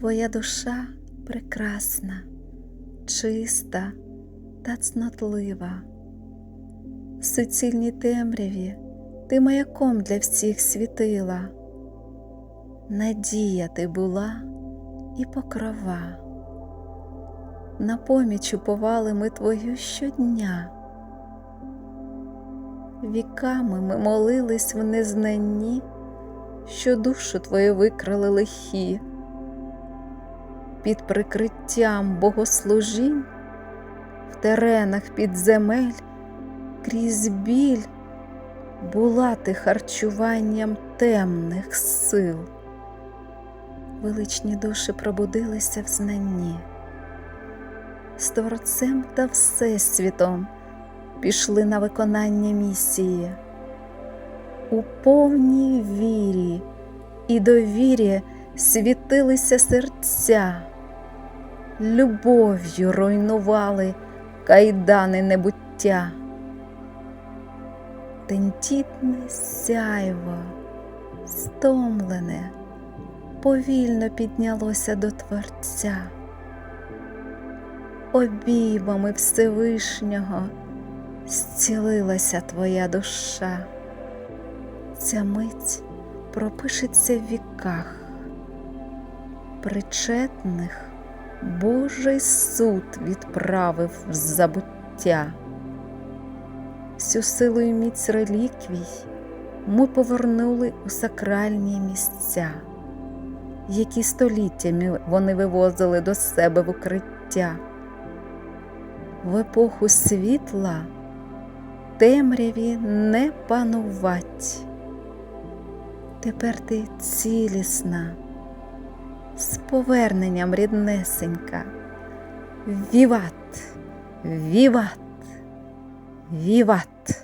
Твоя душа прекрасна, чиста та цнотлива. В суцільній темряві ти маяком для всіх світила. Надія ти була і покрова. На поміч уповали ми твою щодня. Віками ми молились в незнанні, що душу твою викрали лихі. Під прикриттям богослужінь в теренах підземель крізь біль була ти харчуванням темних сил. Величні душі пробудилися в знанні. З Творцем та Всесвітом пішли на виконання місії. У повній вірі і довірі світилися серця, любов'ю руйнували кайдани небуття. Тентітне сяйво, стомлене, повільно піднялося до Творця. Обіймами Всевишнього зцілилася твоя душа. Ця мить пропишеться в віках, причетних Божий суд відправив в забуття. Всю силу і міць реліквій ми повернули у сакральні місця, які століттями вони вивозили до себе в укриття. В епоху світла темряві не панувать. Тепер ти цілісна, з поверненням ріднесенька. Віват, віват, віват.